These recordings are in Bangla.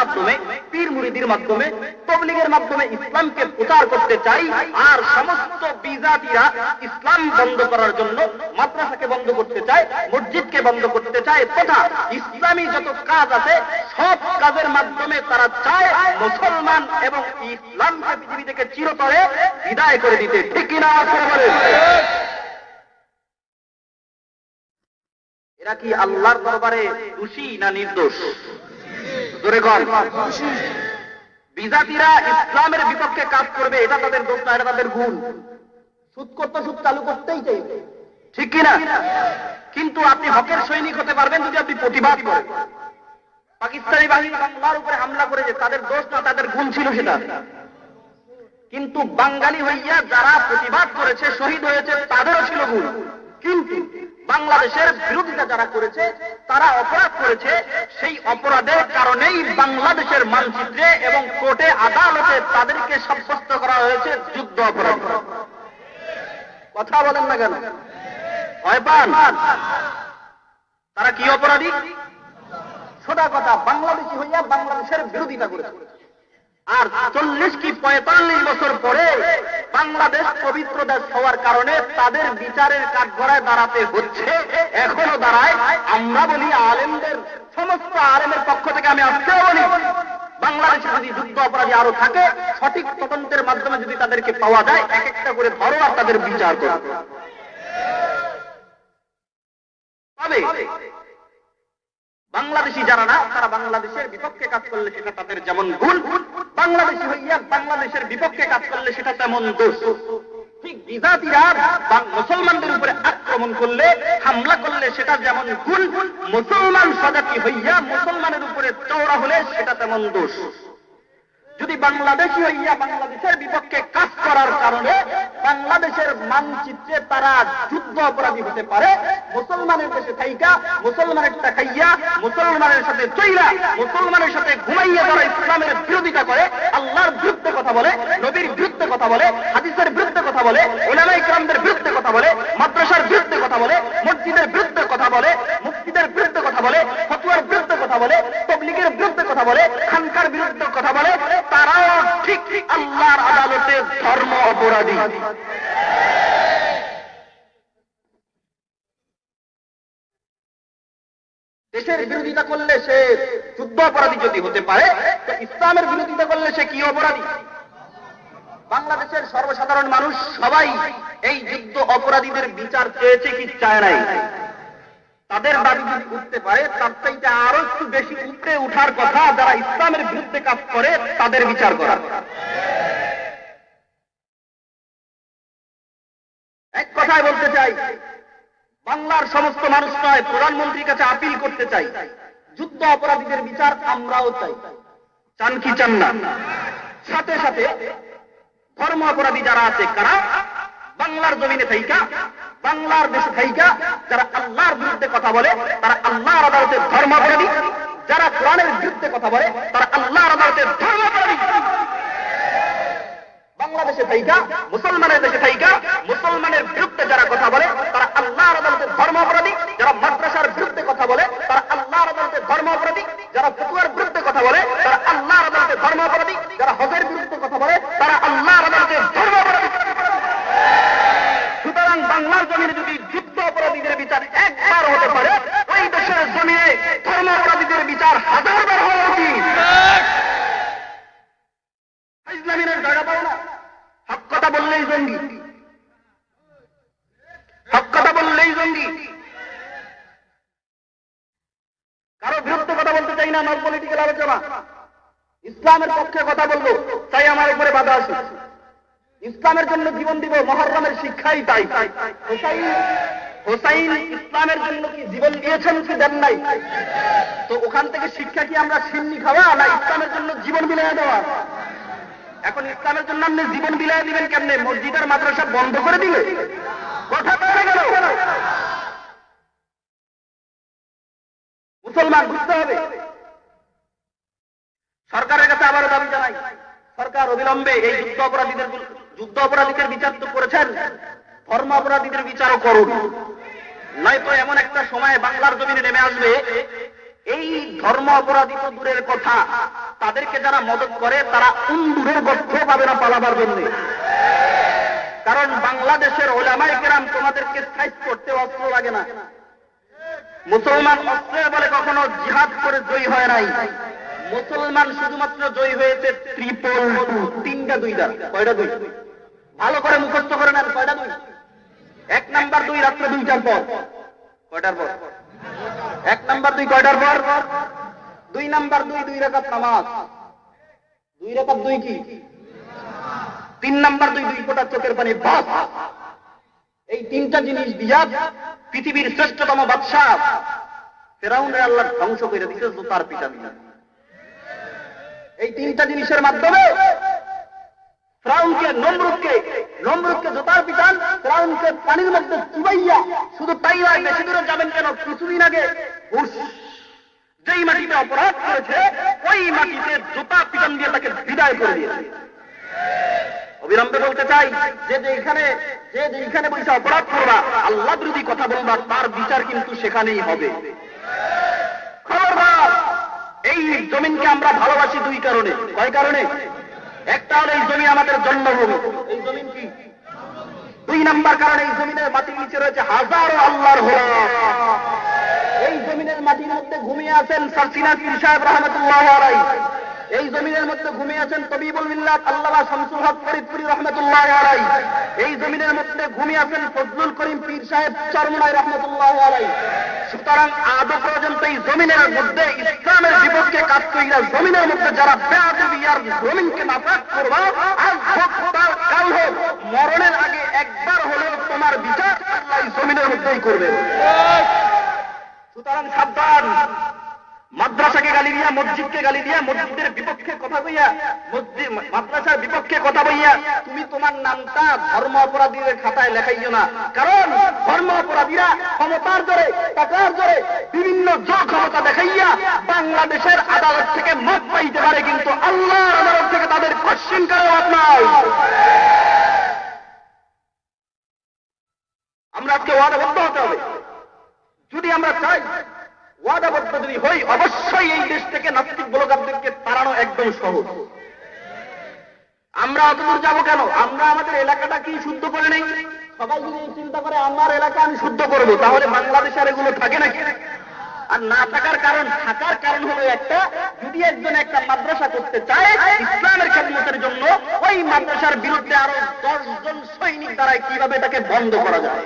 মাধ্যমে, পীর মুরিদির মাধ্যমে, তবলিগের মাধ্যমে ইসলামকে প্রচার করতে চাই আর সমস্ত বিজাতিরা ইসলাম বন্ধ করার জন্য মাদ্রাসাকে বন্ধ করতে চায়, মসজিদকে বন্ধ করতে চায়। তথা ইসলামী যত কাজ আছে, সব কাজের মাধ্যমে তারা চায় মুসলমান এবং ইসলামকে পৃথিবী থেকে চিরতরে বিদায় করে দিতে। ঠিক কিনা এরা কি আল্লাহর দরবারে দোষী না নির্দোষ? বিজাতিরা ইসলামের বিপক্ষে কাজ করবে, এটা তাদের দোষ, না এটা তাদের গুণ। সুদ করতে, সুদ চালু করতেই চাই ঠিক কিনা? কিন্তু আপনি হকের সৈনিক হতে পারবেন যদি আপনি প্রতিবাদ করেন। পাকিস্তানি বাহিনী বাংলার উপরে হামলা করেছে, তাদের দোষ না, তাদের গুণ ছিল সেটা। কিন্তু বাঙালি হইয়া যারা প্রতিবাদ করেছে, শহীদ হয়েছে, তাদেরও ছিল গুণ। কিন্তু বাংলাদেশের বিরোধিতা যারা করেছে, তারা অপরাধ করেছে। সেই অপরাধের কারণেই বাংলাদেশের মানচিত্রে এবং কোর্টে আদালতে তাদেরকে সাব্যস্ত করা হয়েছে যুদ্ধ অপরাধ। কথা বলেন না কেন? তারা কি অপরাধী? সোজা কথা, বাংলাদেশি হইয়া বাংলাদেশের বিরোধিতা করেছে। আর চল্লিশ কি পঁয়তাল্লিশ বছর পরে বাংলাদেশ পবিত্র দেশ হওয়ার কারণে তাদের বিচারের কাঠগড়ায় দাঁড়াতে হচ্ছে। এখনও দাঁড়ায়। আমরা বলি আলেমদের, সমস্ত আলেমের পক্ষ থেকে আমি আজকেও বলি, বাংলাদেশে যদি যুদ্ধ অপরাধী আরও থাকে, সঠিক তদন্তের মাধ্যমে যদি তাদেরকে পাওয়া যায়, এক একটা করে ধরো আর তাদের বিচার করো তবে বাংলাদেশি যারা না, তারা বাংলাদেশের বিপক্ষে কাজ করলে সেটা তাদের যেমন ভুল, বাংলাদেশি হইয়া বাংলাদেশের বিপক্ষে কাজ করলে সেটা তেমন দোষ। মুসলমানদের উপরে আক্রমণ করলে, হামলা করলে সেটা যেমন ভুল, মুসলমান সজাতি হইয়া মুসলমানের উপরে চৌড়া হলে সেটা তেমন দোষ। যদি বাংলাদেশি হইয়া বাংলাদেশের বিপক্ষে কাজ করার কারণে বাংলাদেশের মানচিত্রে তারা যুদ্ধ অপরাধী হতে পারে, মুসলমানের দেশে থাইকা, মুসলমানের খাইয়া, মুসলমানের সাথে চইলা মুসলমানের সাথে ঘুমাইয়া যারা ইসলামের বিরোধিতা করে, আল্লাহর বিরুদ্ধে কথা বলে, নবীর বিরুদ্ধে কথা বলে, হাদিসের বিরুদ্ধে কথা বলে ওলামাই ইকরামদের বিরুদ্ধে কথা বলে, মাদ্রাসার বিরুদ্ধে কথা বলে, মসজিদের বিরুদ্ধে কথা বলে মুক্তিদের বিরুদ্ধে কথা বলে ফতুয়ার বিরুদ্ধে কথা বলে, তবলিগের বিরুদ্ধে কথা বলে, খানকার বিরুদ্ধে কথা বলে তারাও ঠিক আল্লাহর আদালতে ধর্ম অপরাধী। দেশের বিরোধিতা করলে সে যুদ্ধ অপরাধী যদি হতে পারে ইসলামের বিরোধিতা করলে সে কি অপরাধী? বাংলাদেশের সর্বসাধারণ মানুষ সবাই এই যুদ্ধ অপরাধীদের বিচার চেয়েছে কি চায় নাই। তাদের দাবি যদি উঠতে পারে, তার চাইতে আরও একটু বেশি উপরে উঠার কথা যারা ইসলামের বিরুদ্ধে কাজ করে, তাদের বিচার করা এক কথায় বলতে চাই, বাংলার সমস্ত মানুষ নয়, প্রধানমন্ত্রীর কাছে আপিল করতে চাই। যুদ্ধ অপরাধীদের বিচার আমরাও চাই। চান কি চান না? সাথে সাথে ধর্ম অপরাধী যারা আছে, কারা? বাংলার জমিনে থাইকা, বাংলার দেশে থাইকা, যারা আল্লাহর বিরুদ্ধে কথা বলে, তারা আল্লাহর আদালতের ধর্ম অপরাধী। যারা কোরআনের বিরুদ্ধে কথা বলে, তারা আল্লাহর আদালতের ধর্ম বাংলাদেশে থাইকা মুসলমানের দেশে থাইকা মুসলমানের বিরুদ্ধে যারা কথা বলে তারা আল্লাহর আদালতের ধর্ম অপরাধী যারা মাদ্রাসার বিরুদ্ধে কথা বলে তারা আল্লাহর আদালতের ধর্ম অপরাধী যারা ফতুয়ার বিরুদ্ধে কথা বলে তারা আল্লাহর আদালতের ধর্ম অপরাধী যারা হজের বিরুদ্ধে কথা বলে তারা আল্লাহর আদালতের ধর্ম অপরাধী। সুতরাং বাংলার জমিনে যদি যুদ্ধ অপরাধীদের বিচার একবার হতে পারে ওই দেশের জমিনে ধর্ম অপরাধীদের বিচার হাজারবার হওয়া উচিত। ইসলামীরা জায়গা পাও না। কথা বললেই জঙ্গি। হক কথা বললেই জঙ্গি। কারও বিরুদ্ধে কথা বলতে চাই না নন পলিটিক্যাল আলোচনা। ইসলামের পক্ষে কথা বলব, তাই আমার উপরে বাধা আছে। ইসলামের জন্য জীবন দিব মহরমের শিক্ষাই তাই। হোসাইন ইসলামের জন্য কি জীবন দিয়েছেন কি দেন নাই? তো ওখান থেকে শিক্ষা কি আমরা সিন্নি খাওয়া না ইসলামের জন্য জীবন বিলাই দেওয়া? এখন ইসলামের জন্য আপনি জীবন বিলাই দিবেন কেমনে? মসজিদের মাদ্রাসা বন্ধ করে দিলে? কথা বলে গেল। মুসলমান বুঝতে হবে। সরকারের কাছে আবারও দাবি জানাই, সরকার অবিলম্বে এই যুদ্ধ অপরাধীদের যুদ্ধ অপরাধীদের বিচার তো করেছেন। ধর্ম অপরাধীদের বিচারও করুন। নয়তো এমন একটা সময় বাংলার জমিনে নেমে আসবে। এই ধর্ম অপরাধী তো দূরের কথা। তাদেরকে যারা মদত করে, তারা উন্দুরের গর্থ পাবে না পালাবার জন্য। কারণ বাংলাদেশের ওলামাই কেরাম তোমাদেরকে সাইজ করতে অস্ত্র লাগে না। মুসলমান অস্ত্রের বলে কখনো জিহাদ করে জয়ী হয় নাই। মুসলমান শুধুমাত্র জয়ী হয়েছে ত্রিপল তিনটা দুইটা কয়টা দুই? ভালো করে মুখস্থ করে নেন, কয়টা দুই? এক নাম্বার দুই, রাত্রে দুইটার পর। কয়টার পর? এক নাম্বার দুই, কয়টার পর? দুই নাম্বার দুই দুই রেখাত নামাজ। দুই রেখাত দুই কি? তিন নাম্বার দুই দুই ফোটা চোখের পানি বাস। এই তিনটা জিনিস দিয়া পৃথিবীর শ্রেষ্ঠতম বাদশাহ। আল্লাহ ধ্বংস করে দিছে তার পিতা এই তিনটা জিনিসের মাধ্যমে ফ্রাউনকে, নমরুদকে জোতার ফ্রাউনকে পানির মধ্যে চুবাইয়া শুধু তাই নয় যাবেন কেন? কিছুদিন আগে যেই মাটিতে অপরাধ করেছে, ওই মাটিতে জোতা পিটান দিয়ে তাকে বিদায় করে দিয়েছে। অবিলম্বে বলতে চাই, যে যেখানে যে যেখানে অপরাধ করবা, আল্লাহ কথা বলবা, তার বিচার কিন্তু সেখানেই হবে। এই জমিনকে আমরা ভালোবাসি দুই কারণে। কয় কারণে? একটা হলো এই জমি আমাদের জন্মভূমি। এই জমিন কি? দুই নাম্বার কারণে এই জমিনের মাটির নিচে রয়েছে হাজারো আল্লাহর জমিনের মাটির মধ্যে ঘুমিয়ে আছেন সারসিনা পীর সাহেব রহমতুল্লাহ আলাই এই জমিনের মধ্যে ঘুমিয়ে আছেন তবিবুল মিল্লাত আল্লাহ শামসুল হক ফরিদপুরি রহমতুল্লাহ আলাই এই জমিনের মধ্যে ঘুমিয়ে আছেন ফজলুল করিম পীর সাহেব চরমনাই রহমতুল্লাহ আলাই সুতরাং আদৌ পর্যন্ত এই জমিনের মধ্যে ইসলামের বিপক্ষে কাজ করিয়া জমিনের মধ্যে যারা বেআবি আর জমিনকে নাফাক করবা আর তার কাল হোক, মরণের আগে একবার হলেও তোমার বিচার আল্লাহ জমিনের মধ্যেই করবে। সুতরাং সাবধান। মাদ্রাসাকে গালি দিয়া, মসজিদকে গালি দিয়া, মসজিদের বিপক্ষে কথা বইয়া, মসজিদ, মাদ্রাসার বিপক্ষে কথা বইয়া তুমি তোমার নামটা ধর্ম অপরাধীদের খাতায় লেখাইও না। কারণ ধর্ম অপরাধীরা ক্ষমতার জোরে, টাকার জোরে বিভিন্ন জোর ক্ষমতা দেখাইয়া বাংলাদেশের আদালত থেকে মত পাইতে পারে, কিন্তু আল্লাহর আদালত থেকে তাদের কোশ্চিন করার নাই আমরা আজকে ওয়াদাবদ্ধ হতে হবে যদি আমরা চাই ওয়াদাবদ্ধ যদি হই অবশ্যই এই দেশ থেকে নাস্তিক ব্লগারদেরকে তাড়ানো একদম সহজ। আমরা অতদূর যাব কেন? আমরা আমাদের এলাকাটা কি শুদ্ধ করে নেই? সবাই যদি এই চিন্তা করে, আমার এলাকা আমি শুদ্ধ করব তাহলে বাংলাদেশে আর এগুলো থাকে নাকি? আর না থাকার কারণ থাকার কারণ হলো একটা, যদি একজন একটা মাদ্রাসা করতে চায় ইসলামের খেদমতের জন্য, ওই মাদ্রাসার বিরুদ্ধে আরও দশজন সৈনিক দ্বারাই কীভাবে তাকে বন্ধ করা যায়?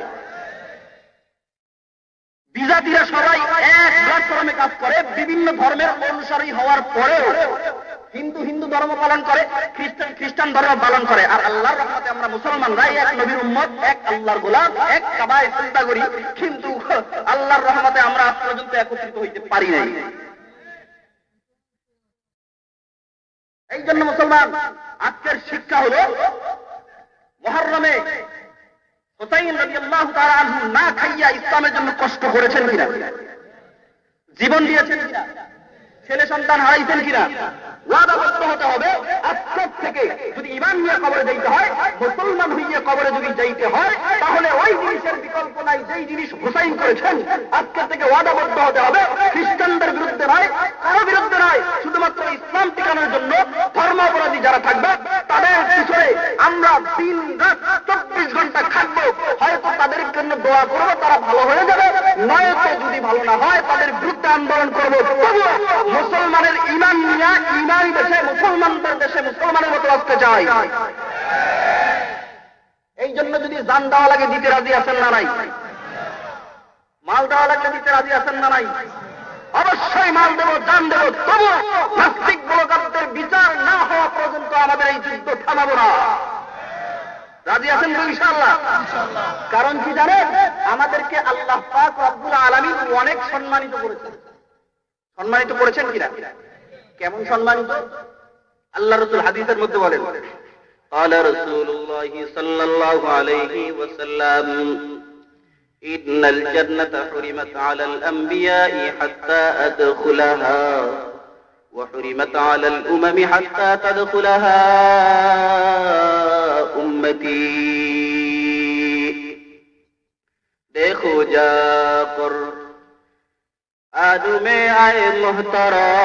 বিজাতিরা সবাই এক প্ল্যাটফর্মে কাজ করে, বিভিন্ন ধর্মের অনুসারী হওয়ার পরেও হিন্দু হিন্দু ধর্ম পালন করে, খ্রিস্টান খ্রিস্টান ধর্ম পালন করে। আর আল্লাহর রহমতে আমরা মুসলমানরাই এক নবীর উম্মত, এক আল্লাহর গোলাম, এক কাবায় চিন্তা করি। কিন্তু আল্লাহর রহমতে আমরা আজ পর্যন্ত একত্রিত হইতে পারি নাই। এই জন্য মুসলমান, আজকের শিক্ষা হলো মহরমে না খাইয়া ইসলামের জন্য কষ্ট করেছেন কিনা? জীবন দিয়েছেন কিনা? ছেলে সন্তান হারাইছেন কিনা? ওয়াদাবদ্ধ হতে হবে। আজকের থেকে যদি ইমান নিয়ে কবরে যাইতে হয়, মুসলমান জিনিস হুসাইন করেছেন, আজকের থেকে ওয়াদাবদ্ধ হতে হবে। শুধুমাত্র ইসলাম টিকানোর জন্য ধর্ম অপরাধী যারা থাকবে তাদের পিছনে আমরা দিন রাত চব্বিশ ঘণ্টা থাকব হয়তো তাদের জন্য দোয়া করব তারা ভালো হয়ে যাবে নয়তো যদি ভালো না হয় তাদের বিরুদ্ধে আন্দোলন করব তবুও মুসলমানের ইমান নিয়ে ইমানি দেশে মুসলমানদের দেশে মুসলমানের মতো আসতে চাই। এই জন্য যদি জান দেওয়া লাগে দিতে রাজি আছেন না নাই? মাল দেওয়া লাগলে দিতে রাজি আছেন না নাই? অবশ্যই মাল দেব, জান দেব, তবু নাস্তিক বলকারদের বিচার না হওয়া পর্যন্ত আমাদের এই যুদ্ধ থামাবো না। রাজি আছেন ইনশাল্লাহ কারণ কি জানে আমাদেরকে আল্লাহ পাক রব্বুল আলমিন অনেক সম্মানিত করেছেন। সম্মানিত করেছেন কিনা? কেমন সম্মানিত? الله رسول حديث মধ্যে والد قال رسول الله صلى الله عليه وسلم إن الجنة حرمت على الأنبياء حتى أدخلها وحرمت على الأمم حتى تدخلها أمتي. دیکھو جا کر آدم آئے محترم۔